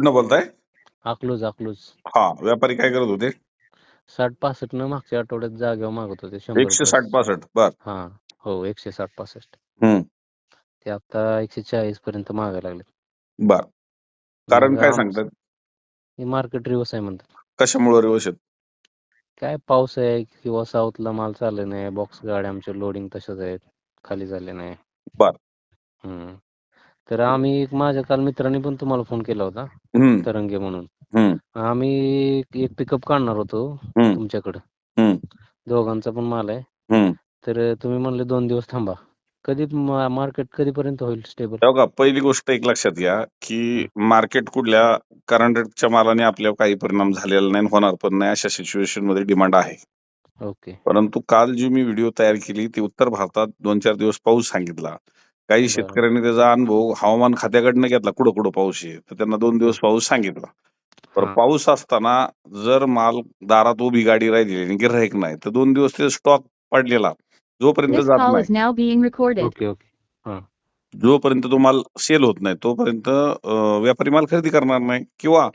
कुठनं बोलताय? अकलूज अकलूज. हा व्यापारी काय करत होते? साठ पासष्ट न मागच्या आठवड्यात जागेवर मागत होते शंभर एकशे. साठ पासष्ट बर. हा हो एकशे साठ पासष्ट. हम्म. ते आता एकशे चाळीस पर्यंत मागायला लागले बर. कारण काय सांगतात? मार्केट रिवर्स आहे म्हणतात. कशामुळे व्यवस्थित काय पाऊस आहे किंवा साऊथला माल चालले नाही बॉक्स गाड्या आमचे लोडिंग तसंच आहेत खाली झाले नाही. बर. हम्म. तर आम्ही एक माझ्या काल मित्रांनी पण तुम्हाला फोन केला होता तरंगे म्हणून. आम्ही एक पिकअप काढणार होतो तुमच्याकडे. दोघांचा पण माल आहे. तर तुम्ही म्हणले दोन दिवस थांबा. कधी मार्केट कधीपर्यंत होईल स्टेबल पहिली गोष्ट एक लक्षात घ्या की मार्केट कुठल्या करंट रेटच्या मालाने आपल्यावर काही परिणाम झालेला नाही होणार पण नाही अशा सिच्युएशनमध्ये डिमांड आहे. ओके. परंतु काल जी मी व्हिडिओ तयार केली ती उत्तर भारतात दोन चार दिवस पाऊस सांगितला. काही. शेतकऱ्यांनी त्याचा अनुभव हवामान खात्याकडनं घेतला कुठं कुठं पाऊस आहे? तर त्यांना दोन दिवस पाऊस सांगितला. तर. पाऊस असताना जर माल दारात उभी गाडी राहिली आणि गिऱ्हाईक नाही तर दोन दिवस ते स्टॉक पडलेला. जोपर्यंत जात नाही. जोपर्यंत तो माल सेल होत नाही तोपर्यंत व्यापारी माल खरेदी करणार नाही किंवा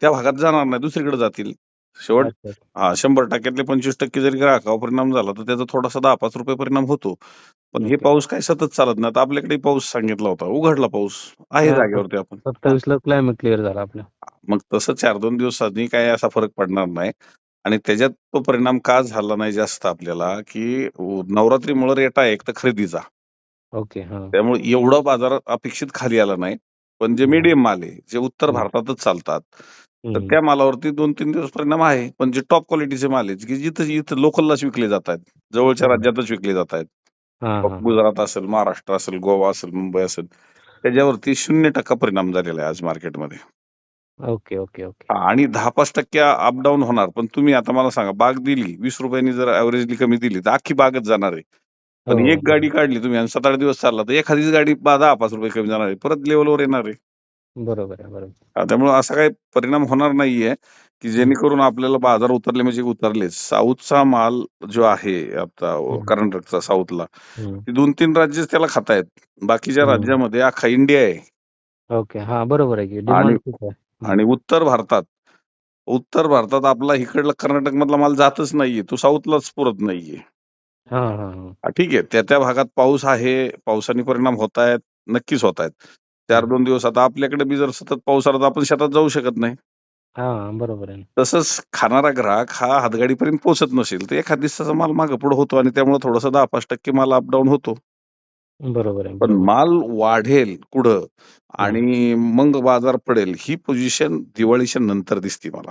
त्या भागात जाणार नाही दुसरीकडे जातील. शेवट अच्छा. हा शंभर टक्क्यातले पंचवीस टक्के जरी ग्राहकावर परिणाम झाला तर त्याचा थोडासा दहा पाच रुपये परिणाम होतो. पण हे. पाऊस काय सतत चालत नाही. आता आपल्याकडे पाऊस सांगितला होता उघडला पाऊस. आहे हा, जागेवरती आपण. सत्तावीस ला क्लायमेट क्लिअर झाला आपल्या. मग तसं चार दोन दिवसांनी काय असा फरक पडणार नाही. आणि त्याच्यात तो परिणाम का झाला नाही जास्त आपल्याला की नवरात्रीमुळे रेट आहे एक तर खरेदीचा. ओके हा. त्यामुळे एवढा बाजार अपेक्षित खाली आला नाही. पण जे हम्म. मीडियम माल आहे जे उत्तर. भारतातच चालतात तर. त्या मालावरती दोन तीन दिवस परिणाम आहे पण जे टॉप क्वालिटीचे माल आहेत की जिथं इथं लोकललाच विकले जात आहेत जवळच्या. राज्यातच विकले जात आहेत हा, हा, हा. गुजरात असेल महाराष्ट्र असेल गोवा असेल मुंबई असेल त्याच्यावरती शून्य टक्का परिणाम झालेला आहे आज मार्केटमध्ये ओके ओके ओके हा, आणि दहा पाच टक्के अप डाऊन होणार पण तुम्ही आता मला सांगा बाग दिली वीस रुपयांनी जर ऍव्हरेजली कमी दिली तर अख्खी बागच जाणार आहे पण हो, एक. गाडी काढली तुम्ही आणि सात आठ दिवस चालला तर एखादीच गाडी बा- दहा पाच रुपये कमी जाणार आहे परत लेवलवर येणार आहे बरोबर आहे बरोबर हा, त्यामुळे असा काही परिणाम होणार नाहीये की जेणेकरून आपल्याला बाजार उतरले म्हणजे उतरले साऊथचा माल जो आहे आता. कर्नाटकचा साऊथला. ती दोन तीन राज्य त्याला खातायत बाकीच्या. राज्यामध्ये अख्खा इंडिया आहे. ओके हा बरोबर आहे की. डिमांड खूप आहे. हम्म. आणि उत्तर भारतात उत्तर भारतात आपला इकडला कर्नाटक मधला माल जातच नाहीये. तो साऊथलाच पुरत नाहीये. हा हा हा. हा, ठीक आहे. त्या त्या भागात पाऊस आहे. पावसाने परिणाम होत आहेत. नक्कीच होत आहेत. चार दोन दिवस आता आपल्याकडे बी जर सतत पाऊस आला तर आपण शेतात जाऊ शकत नाही. हा बरोबर आहे तसंच खाणारा ग्राहक हा हातगाडीपर्यंत पोहोचत नसेल तर एखाद दिवसाचा माल मागे पुढे होतो आणि त्यामुळे थोडासा दहा पाच टक्के माल अपडाऊन होतो. बरोबर आहे पण. माल वाढेल कुठं आणि मग बाजार पडेल ही पोझिशन दिवाळीच्या नंतर दिसते मला.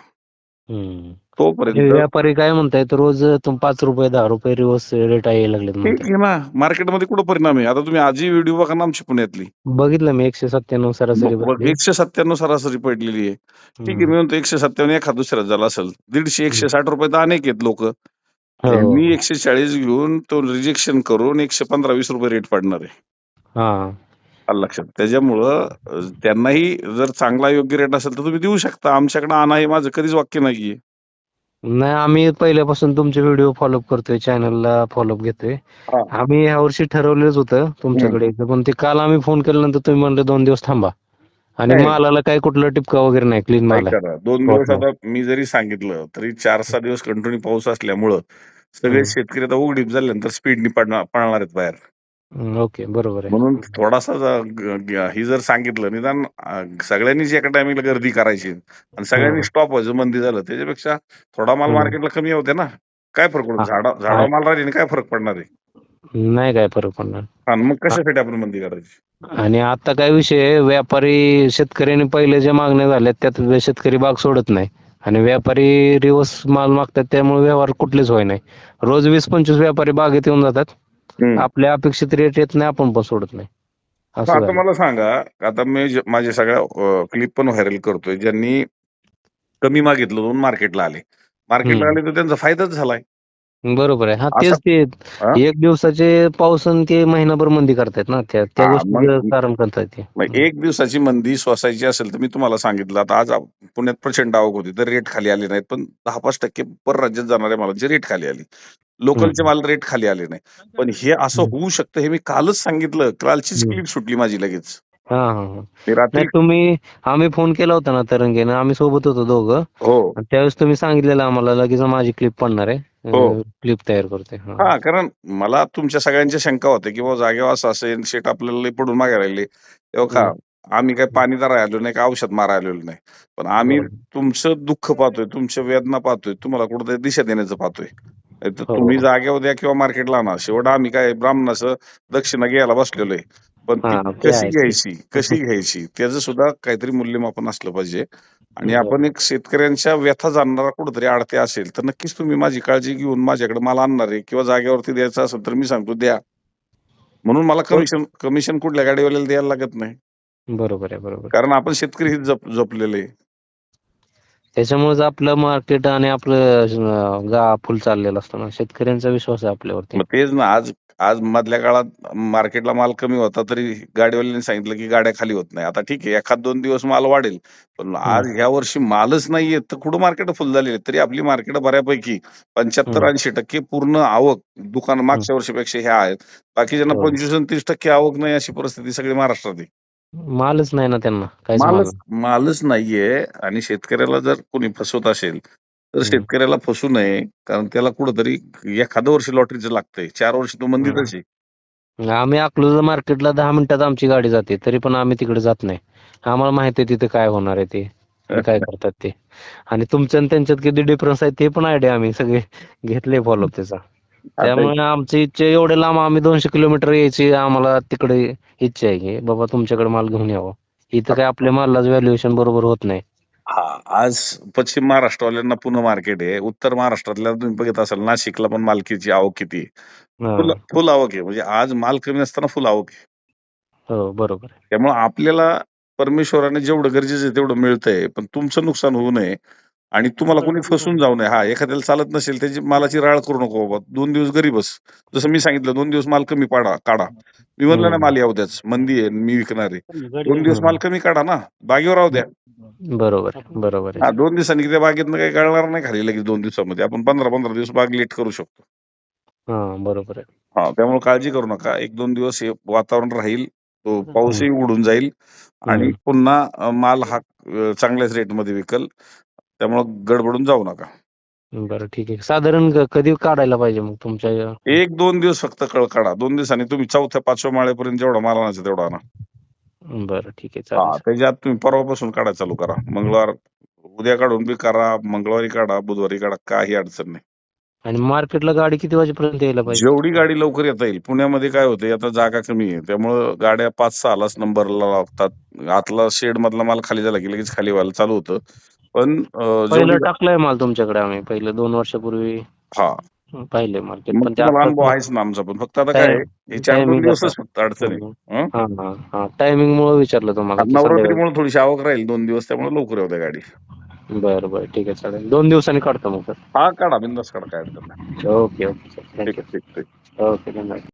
हम्म. तोपर्यंत व्यापारी काय म्हणतायत रोज तुम पाच रुपये दहा रुपये रिवर्स रेट यायला लागलेत ठीक म्हणताय आहे ना मार्केटमध्ये कुठं परिणाम आहे आता तुम्ही आजही व्हिडिओ बघा ना आमची पुण्यातली बघितलं मी एकशे सत्त्याण्णव सरासरी. एकशे सत्त्याण्णव सरासरी पडलेली आहे ठीक आहे. मी म्हणतो एकशे सत्त्याण्णव एखाद दुसऱ्यात झाला असेल दीडशे एकशे साठ रुपये तर अनेक आहेत लोक हो. मी एकशे चाळीस घेऊन तो रिजेक्शन करून एकशे पंधरा वीस रुपये रेट पडणार आहे हा लक्षात. त्याच्यामुळं त्यांनाही जर चांगला योग्य रेट असेल तर तुम्ही देऊ शकता. आमच्याकडे आणा हे माझं. कधीच वाक्य नाहीये. नाही आम्ही पहिल्यापासून तुमचे व्हिडिओ फॉलोअप करतोय चॅनलला फॉलोअप घेतोय. हा. आम्ही ह्या वर्षी ठरवलेच होतं तुमच्याकडे पण ते काल आम्ही फोन केल्यानंतर तुम्ही म्हणले दोन दिवस थांबा. आणि नाही. मालाला काही कुठलं टिपका वगैरे नाही क्लीन माल आहे. करा. दोन हो, दिवस हो. आता मी जरी सांगितलं तरी चार सहा दिवस कंटिन्यू पाऊस असल्यामुळं सगळे हम्म. शेतकरी आता उघडीप झाल्यानंतर स्पीडनी पडणार पळणार आहेत बाहेर. ओके बरोबर आहे. म्हणून थोडासा ज- ग- ग- ही जर सांगितलं निदान अ, सगळ्यांनीच एका टायमिंगला गर्दी करायची आणि सगळ्यांनी हम्म. स्टॉप व्हायचं मंदी झालं त्याच्यापेक्षा थोडा माल. मार्केटला कमी होते ना. काय फरक पडतो? हा. झाडा माल राहिली काय फरक पडणार आहे? नाही काय फरक पडणार. हा, मग कशासाठी आपण मंदी करायची? आणि आता काय विषय आहे, व्यापारी शेतकऱ्यांनी पहिले ज्या मागण्या झाल्या त्यात शेतकरी बाग सोडत नाही. आणि व्यापारी रिवर्स माल मागतात त्यामुळे व्यवहार कुठलेच होय नाही रोज वीस पंचवीस व्यापारी बागेत येऊन जातात. हम्म. आपल्या अपेक्षित रेट येत नाही आपण पण सोडत नाही असं आता झालं. मला सांगा आता मी जे- माझ्या सगळ्या क्लिप पण व्हायरल करतोय ज्यांनी कमी मागितलं दोन मार्केटला आले मार्केटला हम्म. आले तर त्यांचा फायदाच झालाय बरोबर आहे हा तेच ते हा? एक दिवसाचे पाऊस आणि ते महिनाभर मंदी करतायत ना त्या त्या हा, गोष्टीचं मग- कारण करतायत ते मग एक दिवसाची मंदी सोसायची असेल तर मी तुम्हाला सांगितलं आता आज आप- पुण्यात प्रचंड आवक होती तर रेट खाली आले नाहीत पण दहा पाच टक्के पर राज्यात जाणाऱ्या मालाची रेट खाली आली लोकलचे. माल रेट खाली आले नाही. पण हे असं. होऊ शकतं हे मी कालच सांगितलं. कालचीच. क्लिप सुटली माझी लगेच. हा हा हा. रात्री नाही तुम्ही आम्ही फोन केला होता ना तरंगेनं. आम्ही सोबत होतो दोघं. हो. आणि त्यावेळेस तुम्ही सांगितलेलं आम्हाला लगेच माझी क्लिप पडणार हो. आहे क्लिप तयार करते. हा. हा कारण मला तुमच्या सगळ्यांच्या शंका होत्या की बाबा जागेवर असं असेल शेट आपल्याला लई पडून मागे राहिले. तेव्हा का आम्ही काय पाणी धरायला आलो नाही का औषध मारायला आलेलो नाही. पण आम्ही बरोबर. तुमचं दुःख पाहतोय तुमच्या वेदना पाहतोय तुम्हाला कुठेतरी दिशा देण्याचं पाहतोय. तर हो. तुम्ही जागेवर द्या किंवा मार्केटला आणा. शेवट आम्ही काय ब्राह्मणाचं दक्षिणा घ्यायला बसलेलो आहे. पण ती हा, ते कशी आहे. घ्यायची? कशी घ्यायची? त्याचं सुद्धा काहीतरी मूल्यमापन असलं पाहिजे. आणि. आपण एक शेतकऱ्यांच्या व्यथा जाणणारा कुठेतरी आडते असेल तर नक्कीच तुम्ही माझी काळजी घेऊन माझ्याकडे मला आणणार आहे किंवा जागेवरती द्यायचं असेल तर मी सांगतो द्या. म्हणून मला हो. कमिशन कमिशन कुठल्या गाडीवाल्याला द्यायला लागत नाही. बरोबर आहे बरोबर. कारण आपण शेतकरी जप जपलेले त्याच्यामुळेच आपलं मार्केट आणि आपलं गा फुल चाललेलं असतं ना. शेतकऱ्यांचा विश्वास आहे आपल्यावरती. मग तेच ना आज आज मधल्या काळात मार्केटला माल कमी होता तरी गाडीवाल्यांनी सांगितलं की गाड्या खाली होत नाही. आता ठीक आहे एखाद दोन दिवस माल वाढेल पण आज ह्या वर्षी मालच नाहीये तर कुठं मार्केट फुल झालेली? तरी आपली मार्केट बऱ्यापैकी पंच्याहत्तर. ऐंशी टक्के पूर्ण आवक दुकान मागच्या वर्षीपेक्षा ह्या आहेत. बाकीच्यांना हो. पंचवीस आणि तीस टक्के आवक नाही अशी परिस्थिती सगळी महाराष्ट्रात आहे. मालच नाही ना त्यांना काहीच माल मालच मालच नाहीये आणि शेतकऱ्याला जर कोणी फसवत असेल तर. शेतकऱ्याला फसू नये कारण त्याला कुठंतरी एखादं वर्ष लॉटरीचं लागतंय चार वर्ष तो मंदीतच आहे. आम्ही अकलूज मार्केटला दहा मिनिटात आमची गाडी जाते तरी पण आम्ही तिकडे जात नाही. आम्हाला माहिती आहे तिथे काय होणार आहे ते आणि काय करतात ते. आणि तुमच्या आणि त्यांच्यात किती डिफरन्स आहे ते पण आयडिया आम्ही सगळे घेतले फॉलो त्याचा. त्यामुळे आमची इच्छा एवढे लांब आम्ही दोनशे किलोमीटर यायची आम्हाला तिकडे इच्छा आहे की बाबा तुमच्याकडे माल घेऊन यावं. इथं काय आपल्या मालाच व्हॅल्युएशन बरोबर होत नाही. हा आज पश्चिम महाराष्ट्रवाल्यांना पुणे मार्केट आहे उत्तर महाराष्ट्रातल्या तुम्ही बघत असाल नाशिकला पण मालकीची आवक किती. फुल फुल आवक आहे म्हणजे आज माल कमी असताना फुल आवक आहे. हो बरोबर. त्यामुळे आपल्याला परमेश्वराने जेवढं गरजेचं आहे तेवढं मिळतंय पण तुमचं नुकसान होऊ नये. आणि तुम्हाला कोणी फसवून जाऊ नये. हा एखाद्याला चालत नसेल त्याची मालाची राळ करू नको बाबा. दोन दिवस गरीब बस. जसं मी सांगितलं दोन दिवस माल कमी पाडा काढा. मी म्हणलं ना. माल येऊ द्याच. मंदी आहे मी विकणार आहे. दोन दिवस माल कमी काढा ना. बागेवर राहू द्या. बरोबर आहे, बरोबर हा दोन दिवसांनी त्या बागेतनं काही कळणार नाही खाली लगेच दोन दिवसामध्ये. आपण पंधरा पंधरा दिवस बाग लेट करू शकतो. हा बरोबर आहे. हा त्यामुळे काळजी करू नका. एक दोन दिवस हे वातावरण राहील तो पाऊसही उडून जाईल आणि. पुन्हा माल हा चांगल्याच रेटमध्ये विकल. त्यामुळे गडबडून जाऊ नका. बरं ठीक आहे. साधारण क- कधी काढायला पाहिजे मग तुमच्या या- एक दोन दिवस फक्त कळ काढा. दोन दिवसांनी तुम्ही चौथ्या पाचव्या माळेपर्यंत जेवढा माल आणायचा तेवढा आणा. बरं ठीक आहे. हा चालेल. त्याच्यात तुम्ही परवापासून काढायला चालू करा. मंगळवार उद्या काढून बी करा मंगळवारी काढा बुधवारी काढा काही अडचण नाही. आणि मार्केटला गाडी किती वाजेपर्यंत यायला पाहिजे? जेवढी गाडी लवकर येता येईल पुण्यामध्ये काय होते आता जागा कमी आहे. त्यामुळं गाड्या पाच सहालाच नंबरला लागतात. आतला शेड मधला माल खाली झाला की लगेच खाली व्हायला चालू होतं. पण पहिलं टाकलाय माल तुमच्याकडे आम्ही पहिले दोन वर्षापूर्वी. हा. पाहिले मार्केट पण आहेच ना आमचा पण. फक्त आता काय आहे, हे चार दोन timing दिवसच असा. फक्त अडचण आहे. टायमिंग मुळे विचारलं तुम्हाला. नवरात्रीमुळे थोडीशी आवक राहील दोन दिवस त्यामुळे लवकर द्या गाडी. बरं बरं ठीक आहे चालेल. दोन दिवसांनी काढतो मग हा काढा बिंदास काढा काय अडचण ओके ओके ठीक ठीक ठीक. ओके धन्यवाद.